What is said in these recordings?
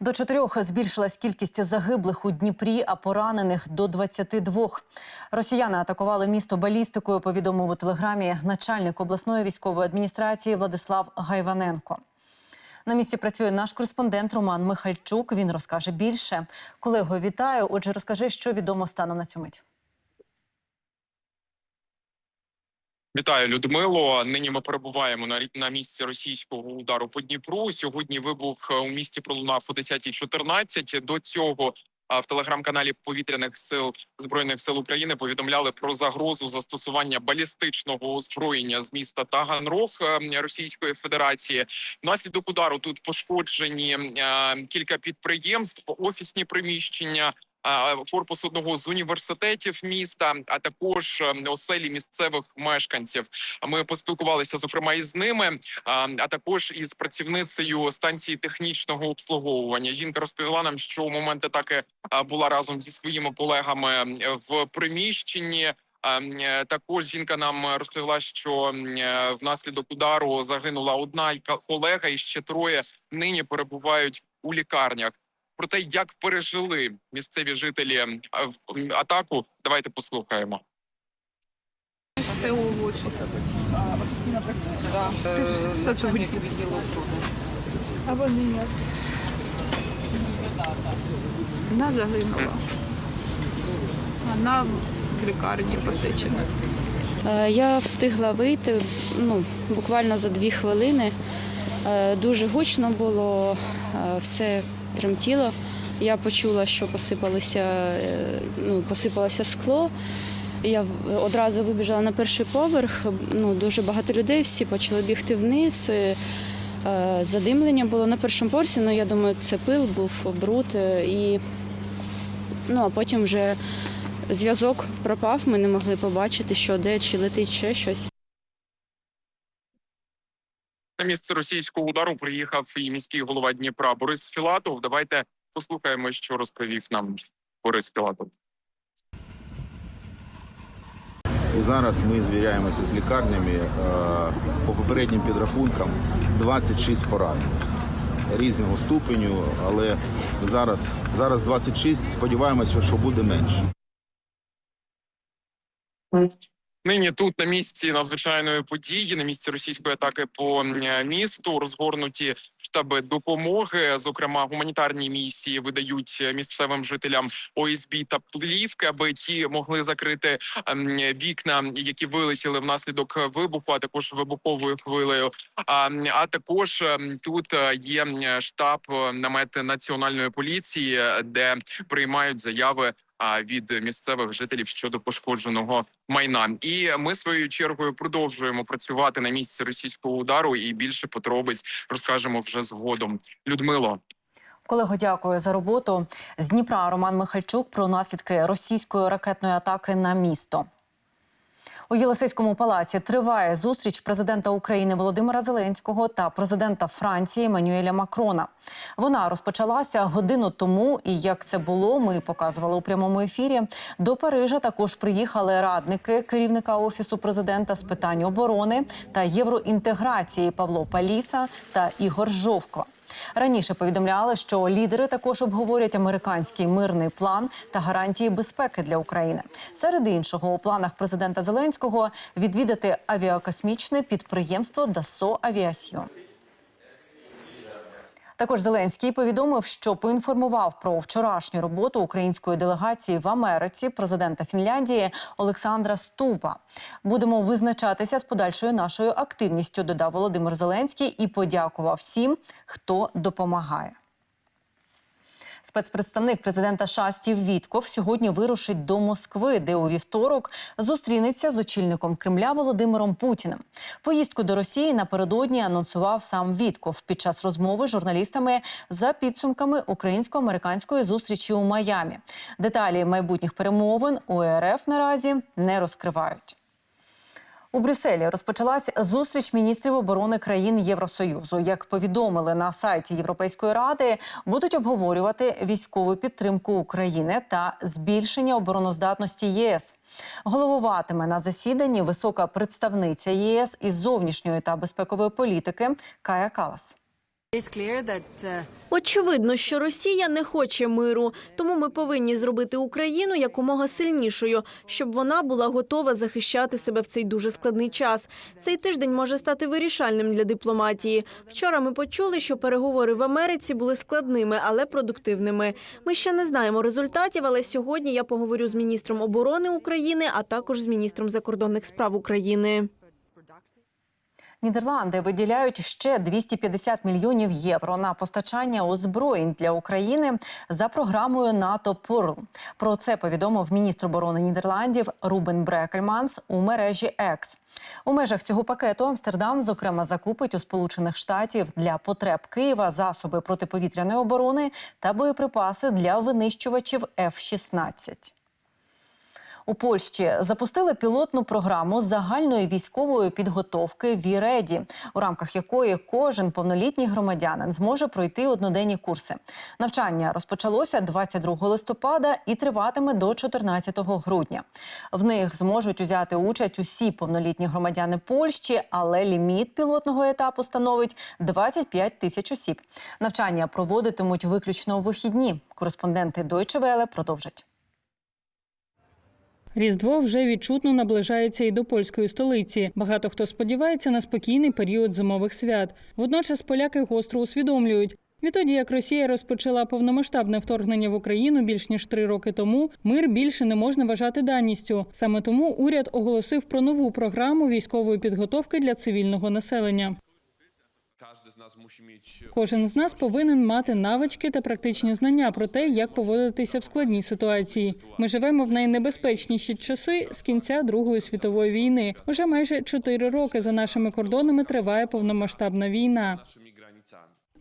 До чотирьох збільшилась кількість загиблих у Дніпрі, а поранених до 22. Росіяни атакували місто балістикою. Повідомив у телеграмі начальник обласної військової адміністрації Владислав Гайваненко. На місці працює наш кореспондент Роман Михальчук. Він розкаже більше. Колего, вітаю. Отже, розкажи, що відомо станом на цю мить. Вітаю, Людмило. Нині ми перебуваємо на на місці російського удару по Дніпру. Сьогодні вибух е, у місті пролунав о 10.14. До цього а, в телеграм-каналі повітряних сил збройних сил України повідомляли про загрозу застосування балістичного озброєння з міста Таганрог е, Російської Федерації. Внаслідок удару тут пошкоджені е, кілька підприємств, офісні приміщення. Корпус одного з університетів міста, а також е, оселі місцевих мешканців. Ми поспілкувалися зокрема із ними, а також із працівницею станції технічного обслуговування. Жінка розповіла нам, що у момент атаки була разом зі своїми колегами в приміщенні. Е, Також жінка нам розповіла, що е, внаслідок удару загинула одна колега, і ще троє нині перебувають у лікарнях. Про те, як пережили місцеві жителі м, атаку, давайте послухаємо. СТО офіс. Да. Сотрудник відділу А вони як? Вона загинула. Вона в лікарні посичена. Е, Я встигла вийти ну, буквально за дві хвилини. Е, Дуже гучно було, е, все тремтіло. Я почула, що посипалося, е, ну, посипалося скло. Я одразу вибіжала на перший поверх. Ну, дуже багато людей, всі почали бігти вниз. Е, Задимлення було на першому поверсі, ну я думаю, це пил був, бруд. е, І ну, а потім вже зв'язок пропав, ми не могли побачити, що де чи летить ще щось. Місце російського удару приїхав і міський голова Дніпра Борис Філатов. Давайте послухаємо, що розповів нам Борис Філатов. Зараз ми звіряємося з лікарнями е, по попереднім підрахункам 26 поранених різного ступеню, але зараз, зараз 26, сподіваємося, що буде менше. Нині тут на місці надзвичайної події, на місці російської атаки по місту, розгорнуті штаби допомоги. Зокрема, гуманітарні місії видають місцевим жителям ОСБ та плівки, аби ті могли закрити вікна, які вилетіли внаслідок вибуху, а також вибуховою хвилею. А, а також тут е, є штаб е, намет національної поліції, де приймають заяви від місцевих жителів щодо пошкодженого майна. І ми своєю чергою продовжуємо працювати на місці російського удару. І більше подробиць розкажемо вже згодом. Людмило. Колего, дякую за роботу. З Дніпра Роман Михальчук про наслідки російської ракетної атаки на місто. У Єлисейському палаці триває зустріч президента України Володимира Зеленського та президента Франції Еммануеля Макрона. Вона розпочалася годину тому, і як це було, ми показували у прямому ефірі. До Парижа також приїхали радники керівника офісу президента з питань оборони та євроінтеграції Павло Паліса та Ігор Жовко. Раніше повідомляли, що лідери також обговорять американський мирний план та гарантії безпеки для України. Серед іншого, у планах президента Зеленського відвідати авіакосмічне підприємство Дасо Авіасьйон. Також Зеленський повідомив, що поінформував про вчорашню роботу української делегації в Америці президента Фінляндії Олександра Ступа. Будемо визначатися з подальшою нашою активністю. Додав Володимир Зеленський і подякував всім, хто допомагає. Спецпредставник президента США Стів Вітков сьогодні вирушить до Москви, де у вівторок зустрінеться з очільником Кремля Володимиром Путіним. Поїздку до Росії напередодні анонсував сам Вітков під час розмови з журналістами за підсумками українсько-американської зустрічі у Майамі. Деталі майбутніх перемовин у РФ наразі не розкривають. У Брюсселі розпочалась зустріч міністрів оборони країн Євросоюзу. Як повідомили на сайті Європейської ради, будуть обговорювати військову підтримку України та збільшення обороноздатності ЄС. Головуватиме на засіданні висока представниця ЄС із зовнішньої та безпекової політики Кая Калас. Uh, Очевидно, що Росія не хоче миру, тому ми повинні зробити Україну якомога сильнішою, щоб вона була готова захищати себе в цей дуже складний час. Цей тиждень може стати вирішальним для дипломатії. Вчора ми почули, що переговори в Америці були складними, але продуктивними. Ми ще не знаємо результатів, але сьогодні я поговорю з міністром оборони України, а також з міністром закордонних справ України. Нідерланди виділяють ще 250 мільйонів євро на постачання озброєнь для України за програмою НАТО Пурл. Про це повідомив міністр оборони Нідерландів Рубен Брекельманс у мережі Екс. У межах цього пакету Амстердам, зокрема, закупить у Сполучених Штатів для потреб Києва засоби протиповітряної оборони та боєприпаси для винищувачів F-16. У Польщі запустили пілотну програму загальної військової підготовки «Віреді», у рамках якої кожен повнолітній громадянин зможе пройти одноденні курси. Навчання розпочалося 22 листопада і триватиме до 14 грудня. В них зможуть узяти участь усі повнолітні громадяни Польщі, але ліміт пілотного етапу становить 25 тисяч осіб. Навчання проводитимуть виключно у вихідні. Кореспонденти Deutsche Welle продовжать. Різдво вже відчутно наближається і до польської столиці. Багато хто сподівається на спокійний період зимових свят. Водночас поляки гостро усвідомлюють. Відтоді, як Росія розпочала повномасштабне вторгнення в Україну більш ніж три роки тому, мир більше не можна вважати даністю. Саме тому уряд оголосив про нову програму військової підготовки для цивільного населення. Кожен з нас повинен мати навички та практичні знання про те, як поводитися в складній ситуації. Ми живемо в найнебезпечніші часи з кінця Другої світової війни. Уже майже чотири роки за нашими кордонами триває повномасштабна війна.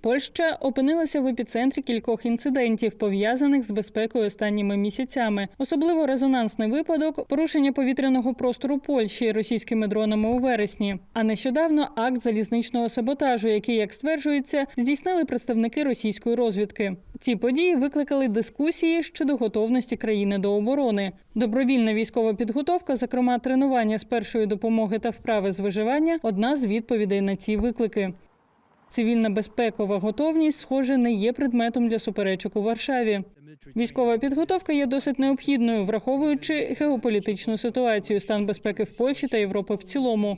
Польща опинилася в епіцентрі кількох інцидентів, пов'язаних з безпекою останніми місяцями. Особливо резонансний випадок порушення повітряного простору Польщі російськими дронами у вересні. А нещодавно акт залізничного саботажу, який, як стверджується, здійснили представники російської розвідки. Ці події викликали дискусії щодо готовності країни до оборони. Добровільна військова підготовка, зокрема тренування з першої допомоги та вправи з виживання, одна з відповідей на ці виклики. Цивільна безпекова готовність, схоже, не є предметом для суперечок у Варшаві. Військова підготовка є досить необхідною, враховуючи геополітичну ситуацію, стан безпеки в Польщі та Європи в цілому.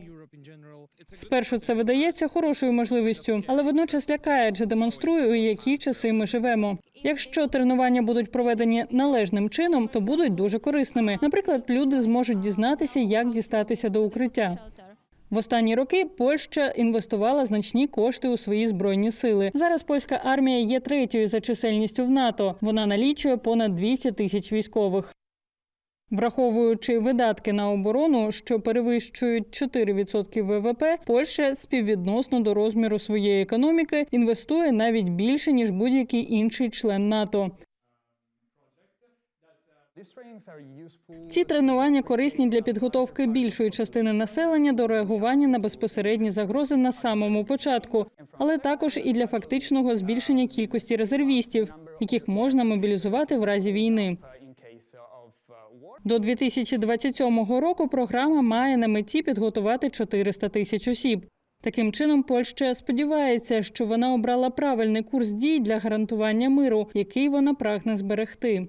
Спершу це видається хорошою можливістю, але водночас лякає, адже демонструє, у які часи ми живемо. Якщо тренування будуть проведені належним чином, то будуть дуже корисними. Наприклад, люди зможуть дізнатися, як дістатися до укриття. В останні роки Польща інвестувала значні кошти у свої збройні сили. Зараз польська армія є третьою за чисельністю в НАТО. Вона налічує понад 200 тисяч військових. Враховуючи видатки на оборону, що перевищують 4% ВВП, Польща співвідносно до розміру своєї економіки інвестує навіть більше ніж будь-який інший член НАТО. Ці тренування корисні для підготовки більшої частини населення до реагування на безпосередні загрози на самому початку, але також і для фактичного збільшення кількості резервістів, яких можна мобілізувати в разі війни. До 2027 року програма має на меті підготувати 400 тисяч осіб. Таким чином, Польща сподівається, що вона обрала правильний курс дій для гарантування миру, який вона прагне зберегти.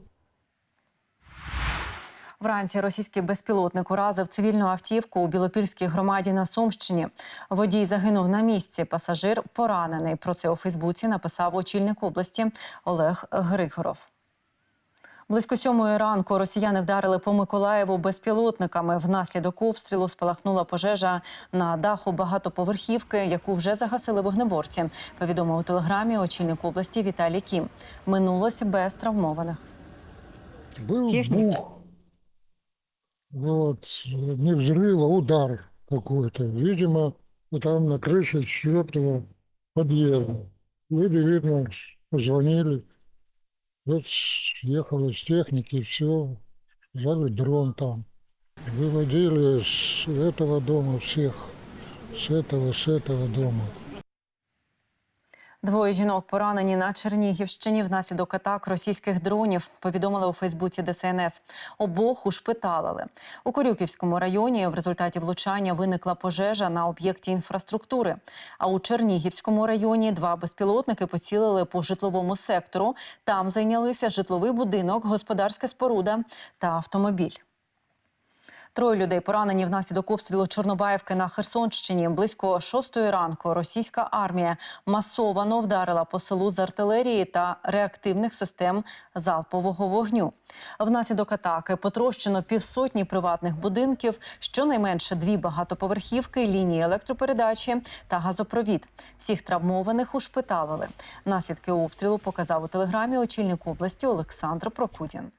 Вранці російський безпілотник уразив цивільну автівку у Білопільській громаді на Сумщині. Водій загинув на місці. Пасажир поранений. Про це у Фейсбуці написав очільник області Олег Григоров. Близько сьомої ранку росіяни вдарили по Миколаєву безпілотниками. Внаслідок обстрілу спалахнула пожежа на даху багатоповерхівки, яку вже загасили вогнеборці. Повідомив у телеграмі очільник області Віталій Кім. Минулося без травмованих. Был Техника бух. Вот, э, не взрыв, а удар какой-то. Видимо, там на крыше четвертого подъезда. Люди, видно, позвонили. Вот ехал из техники, все. Взяли дрон там. Выводили с этого дома всех. С этого, с этого дома. Двоє жінок поранені на Чернігівщині внаслідок атак російських дронів. Повідомили у Фейсбуці ДСНС. Обох ушпиталили. У Корюківському районі в результаті влучання виникла пожежа на об'єкті інфраструктури. А у Чернігівському районі два безпілотники поцілили по житловому сектору. Там зайнялися житловий будинок, господарська споруда та автомобіль. Троє людей поранені внаслідок обстрілу Чорнобаївки на Херсонщині. Близько шостої ранку російська армія масовано вдарила по селу з артилерії та реактивних систем залпового вогню. Внаслідок атаки потрощено півсотні приватних будинків, щонайменше дві багатоповерхівки, лінії електропередачі та газопровід. Всіх травмованих ушпиталили. Наслідки обстрілу показав у телеграмі очільник області Олександр Прокудін.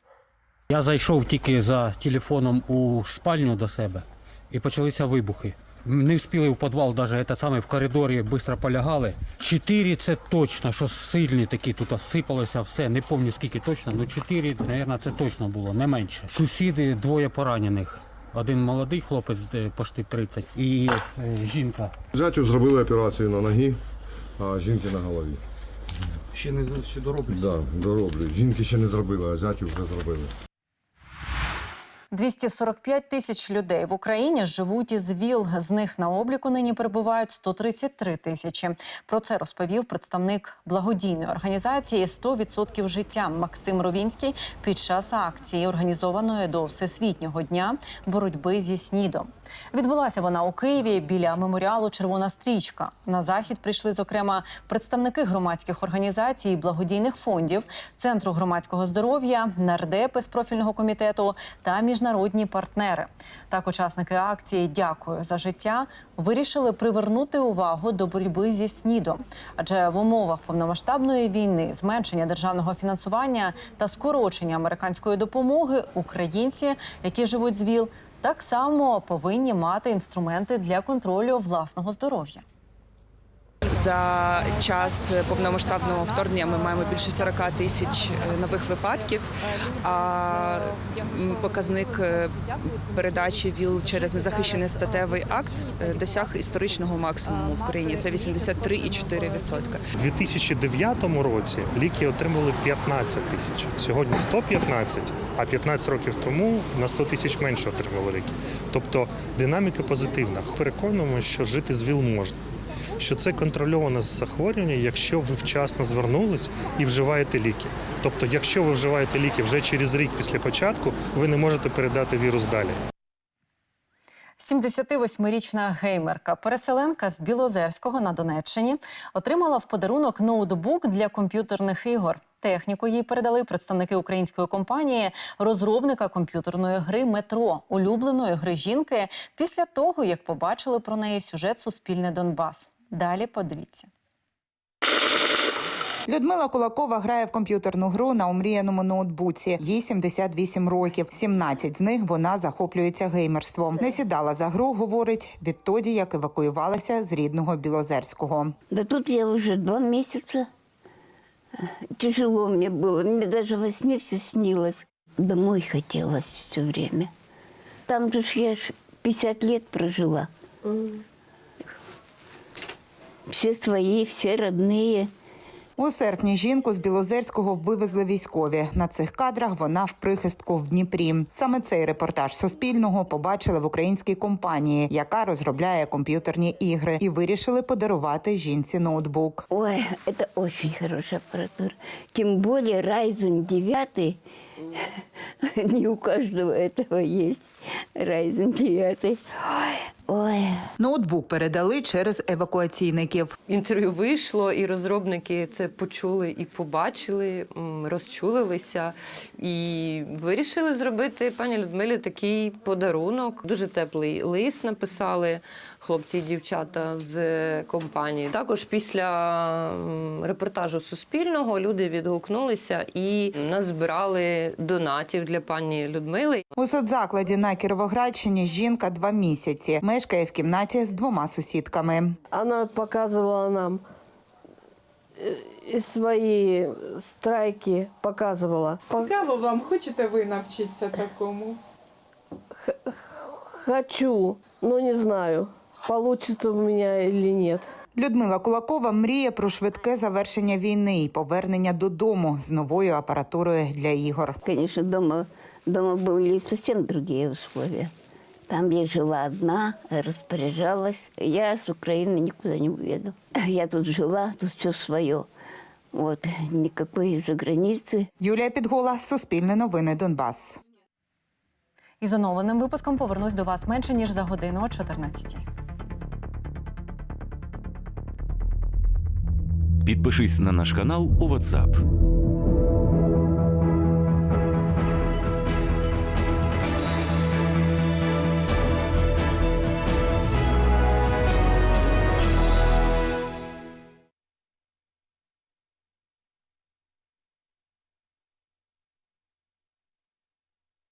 Я зайшов тільки за телефоном у спальню до себе і почалися вибухи. Не встигли в підвал, навіть саме в коридорі швидко полягали. Чотири це точно, що сильні такі тут сипалося все. Не пам'ятаю скільки точно, але чотири, мабуть, це точно було, не менше. Сусіди двоє поранених. Один молодий хлопець, почти 30, і е, жінка. Зятю зробили операцію на ногі, а жінки на голові. Ще не ще дороблять. Да, дороблюють. Жінки ще не зробили, а зятю вже зробили. 245 тисяч людей в Україні живуть із ВІЛ. З них на обліку нині перебувають 133 тисячі. Про це розповів представник благодійної організації «100% життя Максим Ровінський під час акції, організованої до Всесвітнього дня боротьби зі СНІДом. Відбулася вона у Києві біля меморіалу Червона стрічка. На захід прийшли зокрема представники громадських організацій, благодійних фондів, центру громадського здоров'я, нардепи з профільного комітету та міжнародні партнери. Так, учасники акції Дякую за життя вирішили привернути увагу до боротьби зі СНІДом. Адже в умовах повномасштабної війни, зменшення державного фінансування та скорочення американської допомоги українці, які живуть з ВІЛ, так само повинні мати інструменти для контролю власного здоров'я. За час повномасштабного вторгнення ми маємо більше 40 тисяч е, нових випадків. А показник е, передачі ВІЛ через незахищений статевий акт е, досяг історичного максимуму в країні. Це 83,4%. У 2009 році ліки отримали 15 тисяч. Сьогодні 115, а 15 років тому на 100 тисяч менше отримали ліки. Тобто динаміка позитивна. Переконуємо, що жити з ВІЛ можна. Що це контрольоване захворювання, якщо ви вчасно звернулись і вживаєте ліки. Тобто, якщо ви вживаєте ліки вже через рік після початку, ви не можете передати вірус далі. 78-річна геймерка, переселенка з Білозерського на Донеччині, отримала в подарунок ноутбук для комп'ютерних ігор. Техніку їй передали представники української компанії, розробника комп'ютерної гри Метро, улюбленої гри жінки, після того як побачили про неї сюжет Суспільне Донбас. Далі подивіться. Людмила Кулакова грає в комп'ютерну гру на омріяному ноутбуці. Їй 78 років. 17 з них вона захоплюється геймерством. Не сідала за гру, говорить, відтоді як евакуювалася з рідного Білозерського. Да тут я уже два месяца. Тяжело мне было. Мне даже во сне все снилось. Домой хотелось все время. Там же ж я ж 50 лет прожила. Все свои, все родные. У серпні жінку з Білозерського вивезли військові. На цих кадрах вона в прихистку в Дніпрі. Саме цей репортаж Суспільного побачили в українській компанії, яка розробляє комп'ютерні ігри, і вирішили подарувати жінці ноутбук. Ой, це очень хороша апаратура. Тим більше Ryzen 9. Не у каждого этого есть Ryzen 9. Ой, ой. Ноутбук передали через евакуаційників. Інтерв'ю вийшло, і розробники це почули і побачили, розчулилися і вирішили зробити пані Людмилі такий подарунок. Дуже теплий лист написали хлопці і дівчата з компанії. Також після репортажу Суспільного люди відгукнулися і назбирали донатів для пані Людмили. У соцзакладі на Кіровоградщині жінка два місяці мешкає в кімнаті з двома сусідками. Она показывала нам свои страйки, показывала. Цікаво вам, хочете ви навчитися такому? Хочу, но не знаю, получится у меня или нет. Людмила Кулакова мріє про швидке завершення війни і повернення додому з новою апаратурою для ігор. Конечно, дома, дома были совсем другие условия. Там я жила одна, распоряжалась. Я с Украины никуда не уеду. Я тут жила, тут все свое. Вот, никакой из-за границы. Юлія Підгола, Суспільне новини Донбас. І з оновленим випуском повернусь до вас менше ніж за годину о 14 Підпишись на наш канал у WhatsApp.